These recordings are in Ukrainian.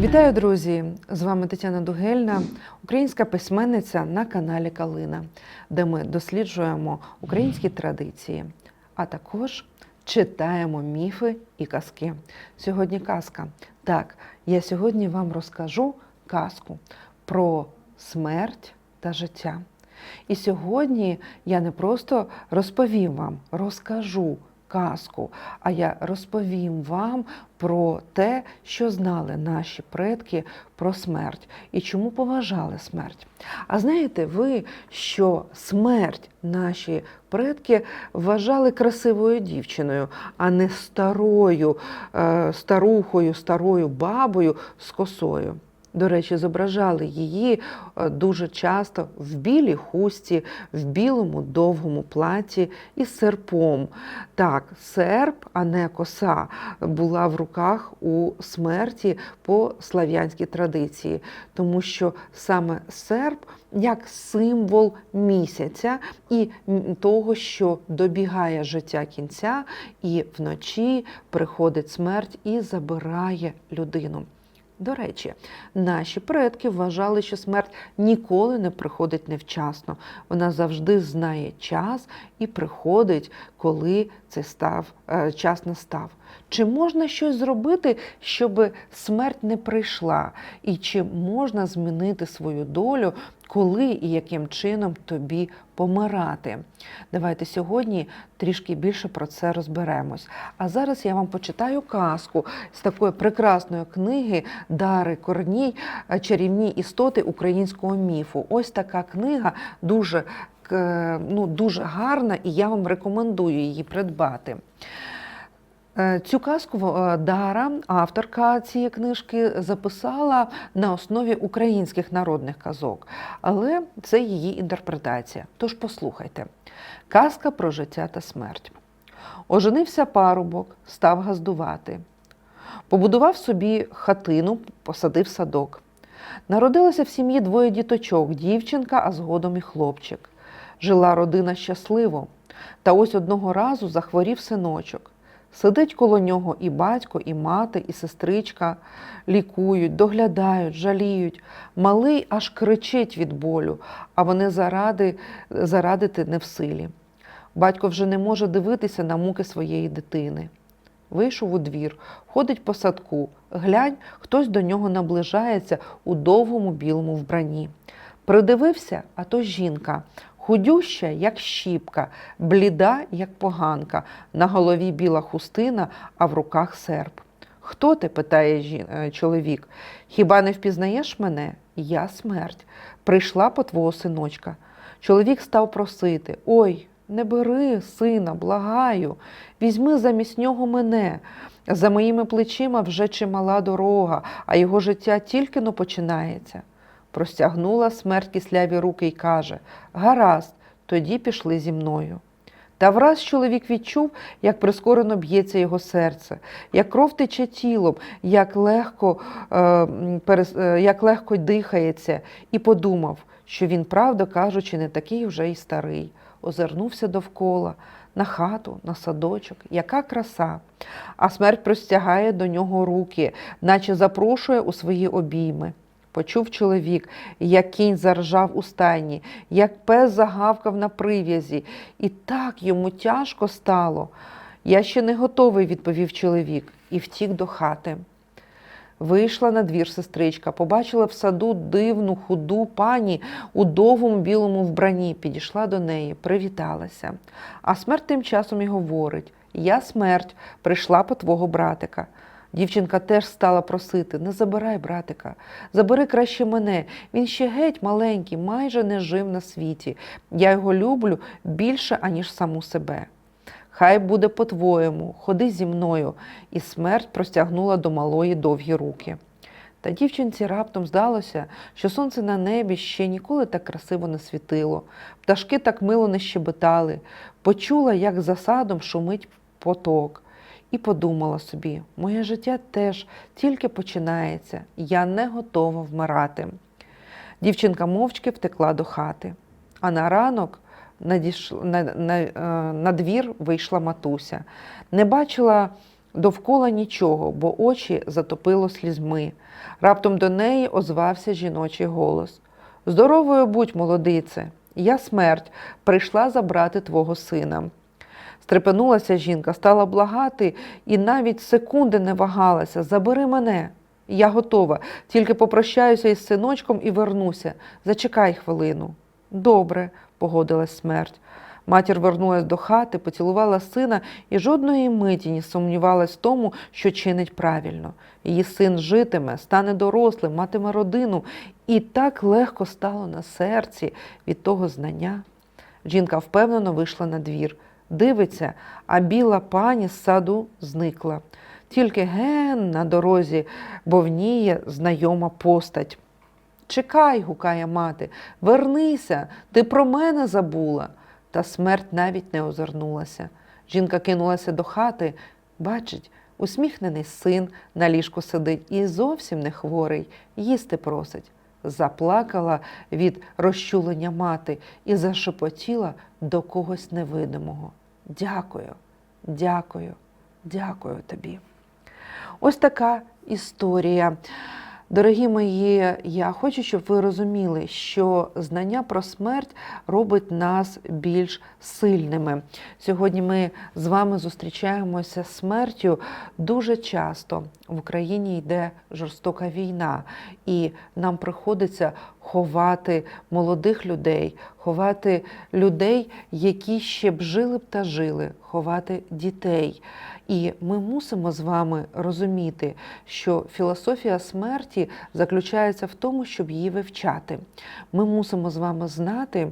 Вітаю, друзі! З вами Тетяна Дугельна, українська письменниця на каналі Калина, де ми досліджуємо українські традиції, а також читаємо міфи і казки. Сьогодні казка. Так, я сьогодні вам розкажу казку про смерть та життя. І сьогодні я не просто розповім вам, розкажу казку, а я розповім вам про те, що знали наші предки про смерть і чому поважали смерть. А знаєте ви, що смерть наші предки вважали красивою дівчиною, а не старою, е, старухою, старою бабою з косою. До речі, зображали її е, дуже часто в білій хусті, в білому довгому платі із серпом. Так, серп, а не коса, була в руках у смерті по слав'янській традиції, тому що саме серп як символ місяця і того, що добігає життя кінця, і вночі приходить смерть і забирає людину. До речі, наші предки вважали, що смерть ніколи не приходить невчасно. Вона завжди знає час і приходить, коли цей став, е, час настав. Чи можна щось зробити, щоб смерть не прийшла? І чи можна змінити свою долю, коли і яким чином тобі помирати? Давайте сьогодні трішки більше про це розберемось. А зараз я вам почитаю казку з такої прекрасної книги Дари Корній Чарівні істоти українського міфу. Ось така книга дуже, ну, дуже гарна, і я вам рекомендую її придбати. Е, Цю казку е, Дара, авторка цієї книжки, записала на основі українських народних казок, але це її інтерпретація. Тож послухайте: казка про життя та смерть. Оженився парубок, став газдувати. Побудував собі хатину, посадив садок. Народилося в сім'ї двоє діточок дівчинка, а згодом і хлопчик. Жила родина щасливо. Та ось одного разу захворів синочок. Сидить коло нього і батько, і мати, і сестричка, лікують, доглядають, жаліють. Малий аж кричить від болю, а вони заради, зарадити не в силі. Батько вже не може дивитися на муки своєї дитини. Вийшов у двір, ходить по садку. Глянь, хтось до нього наближається у довгому білому вбранні. Придивився, а то жінка, худюща, як щіпка, бліда, як поганка, на голові біла хустина, а в руках серп. Хто ти? питає е, чоловік. Хіба не впізнаєш мене? Я смерть. Прийшла по твого синочка. Чоловік став просити: Ой, не бери, сина, благаю, візьми замість нього мене. За моїми плечима вже чимала дорога, а його життя тільки но починається. Простягнула смерть кисляві руки й каже: Гаразд, тоді пішли зі мною. Та враз чоловік відчув, як прискорено б'ється його серце, як кров тече тілом, як легко, е, перес- е, як легко дихається, і подумав, що він, правда кажучи, не такий вже й старий. Озирнувся довкола, на хату, на садочок, яка краса. А смерть простягає до нього руки, наче запрошує у свої обійми. Почув чоловік, як кінь заржав у стайні, як пес загавкав на прив'язі, і так йому тяжко стало. Я ще не готовий, відповів чоловік, і втік до хати. Вийшла на двір сестричка, побачила в саду дивну худу пані у довгому білому вбранні, підійшла до неї, привіталася. А смерть тим часом і говорить: Я смерть, прийшла по твого братика. Дівчинка теж стала просити: не забирай братика, забери краще мене. Він ще геть маленький, майже не жив на світі. Я його люблю більше, аніж саму себе. Хай буде по-твоєму, ходи зі мною. І смерть простягнула до малої довгі руки. Та дівчинці раптом здалося, що сонце на небі ще ніколи так красиво не світило, пташки так мило не щебетали, почула, як за садом шумить поток, і подумала собі: моє життя теж тільки починається, я не готова вмирати. Дівчинка мовчки втекла до хати. А на ранок надійш... на, на, е, на двір вийшла матуся. Не бачила Довкола нічого, бо очі затопило слізьми. Раптом до неї озвався жіночий голос. Здоровою будь, молодице, я смерть, прийшла забрати твого сина. Стрепенулася жінка, стала благати і навіть секунди не вагалася. Забери мене. Я готова, тільки попрощаюся із синочком і вернуся. Зачекай хвилину. Добре, погодилась смерть. Матір вернулась до хати, поцілувала сина і жодної миті не сумнівалась в тому, що чинить правильно. Її син житиме, стане дорослим, матиме родину, і так легко стало на серці від того знання. Жінка впевнено вийшла на двір. Дивиться, а біла пані з саду зникла. Тільки ген на дорозі бовніє знайома постать. Чекай, гукає мати, вернися, ти про мене забула. Та смерть навіть не озирнулася. Жінка кинулася до хати, бачить, усміхнений син на ліжку сидить і зовсім не хворий, їсти просить. Заплакала від розчулення мати і зашепотіла до когось невидимого. Дякую, дякую, дякую тобі. Ось така історія. Дорогі мої, я хочу, щоб ви розуміли, що знання про смерть робить нас більш сильними. Сьогодні ми з вами зустрічаємося з смертю дуже часто. В Україні йде жорстока війна, і нам приходиться ховати молодих людей, ховати людей, які ще б жили б та жили, ховати дітей. І ми мусимо з вами розуміти, що філософія смерті заключається в тому, щоб її вивчати. Ми мусимо з вами знати.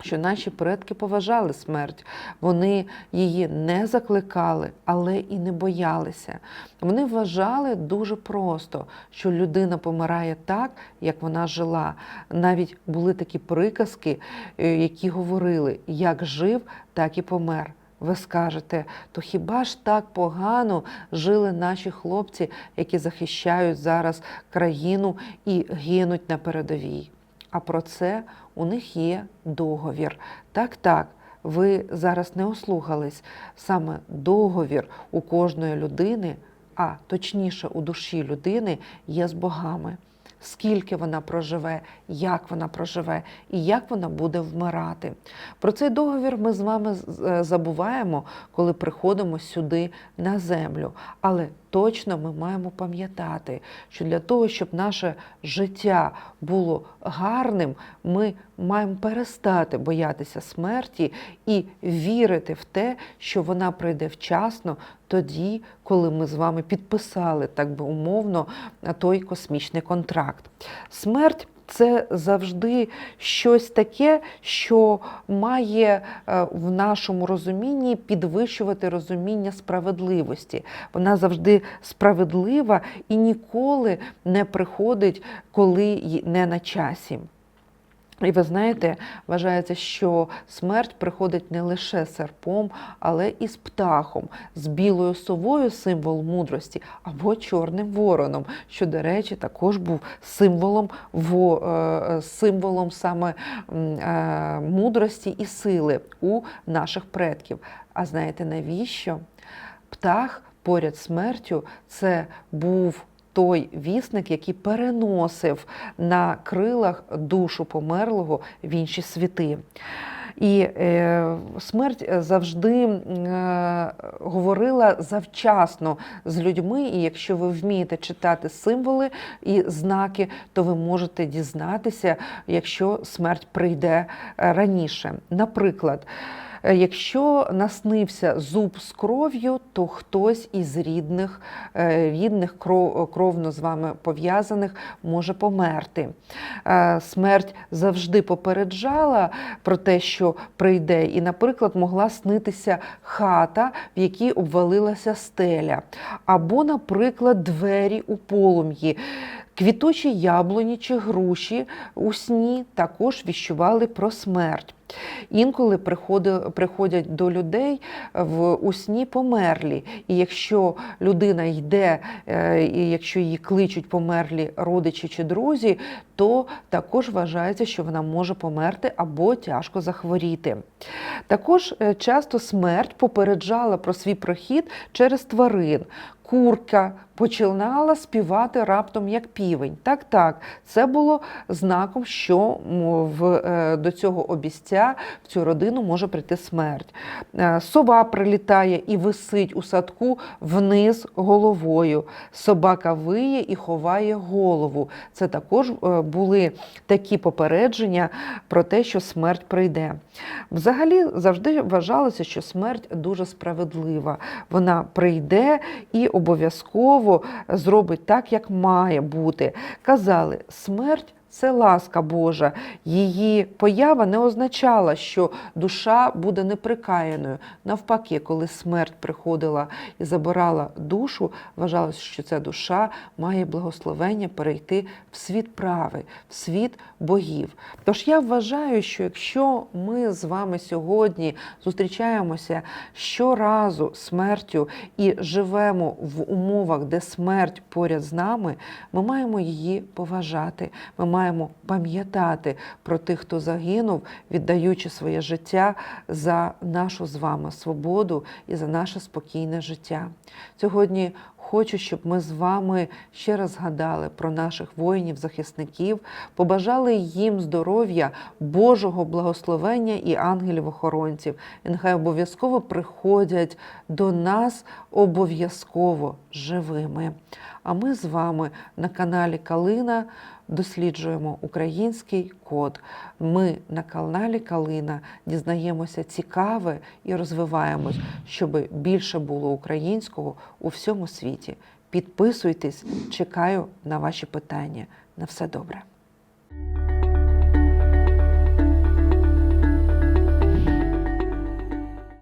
Що наші предки поважали смерть, вони її не закликали, але і не боялися. Вони вважали дуже просто, що людина помирає так, як вона жила. Навіть були такі приказки, е, які говорили: як жив, так і помер. Ви скажете, то хіба ж так погано жили наші хлопці, які захищають зараз країну і гинуть на передовій? А про це у них є договір. Так, так, ви зараз не ослухались. Саме договір у кожної людини, а точніше у душі людини, є з богами. Скільки вона проживе, як вона проживе і як вона буде вмирати. Про цей договір ми з вами е, забуваємо, коли приходимо сюди на землю. Але точно ми маємо пам'ятати, що для того, щоб наше життя було гарним, ми маємо перестати боятися смерті і вірити в те, що вона прийде вчасно, тоді, коли ми з вами підписали, так би умовно, той космічний контракт. Смерть. Це завжди щось таке, що має е, в нашому розумінні підвищувати розуміння справедливості. Вона завжди справедлива і ніколи не приходить, коли не на часі. І ви знаєте, вважається, що смерть приходить не лише серпом, але і з птахом, з білою совою символ мудрості, або чорним вороном, що, до речі, також був символом е, символом саме е, мудрості і сили у наших предків. А знаєте навіщо? Птах поряд смертю це був той вісник, який переносив на крилах душу померлого в інші світи. І е, смерть завжди е, говорила завчасно з людьми. І якщо ви вмієте читати символи і знаки, то ви можете дізнатися, якщо смерть прийде раніше. Наприклад. Е, якщо наснився зуб з кров'ю, то хтось із рідних, е, рідних кровно з вами пов'язаних може померти. Е, смерть завжди попереджала про те, що прийде, і, наприклад, могла снитися хата, в якій обвалилася стеля, або, наприклад, двері у полум'ї. Квітучі яблуні чи груші у сні також віщували про смерть. Інколи приходять до людей в у сні померлі. І якщо людина йде, е, і якщо її кличуть померлі родичі чи друзі, то також вважається, що вона може померти або тяжко захворіти. Також е, часто смерть попереджала про свій прохід через тварин. Курка починала співати раптом як півень. Так, так, це було знаком, що в, е, до цього обіця в цю родину може прийти смерть. Е, Сова прилітає і висить у садку вниз головою. Собака виє і ховає голову. Це також е, були такі попередження про те, що смерть прийде. Взагалі завжди вважалося, що смерть дуже справедлива. Вона прийде і обов'язково зробить так, як має бути. Казали, смерть. Це ласка Божа. Її поява не означала, що душа буде неприкаяною. Навпаки, коли смерть приходила і забирала душу, вважалося, що ця душа має благословення перейти в світ правий, в світ богів. Тож я вважаю, що якщо ми з вами сьогодні зустрічаємося щоразу смертю і живемо в умовах, де смерть поряд з нами, ми маємо її поважати. Ми маємо пам'ятати про тих, хто загинув, віддаючи своє життя за нашу з вами свободу і за наше спокійне життя. Сьогодні хочу, щоб ми з вами ще раз згадали про наших воїнів, захисників, побажали їм здоров'я, Божого благословення і ангелів-охоронців. І нехай обов'язково приходять до нас обов'язково живими. А ми з вами на каналі Калина досліджуємо український код. Ми на каналі Калина дізнаємося цікаве і розвиваємось, щоб більше було українського у всьому світі. Підписуйтесь, чекаю на ваші питання. На все добре.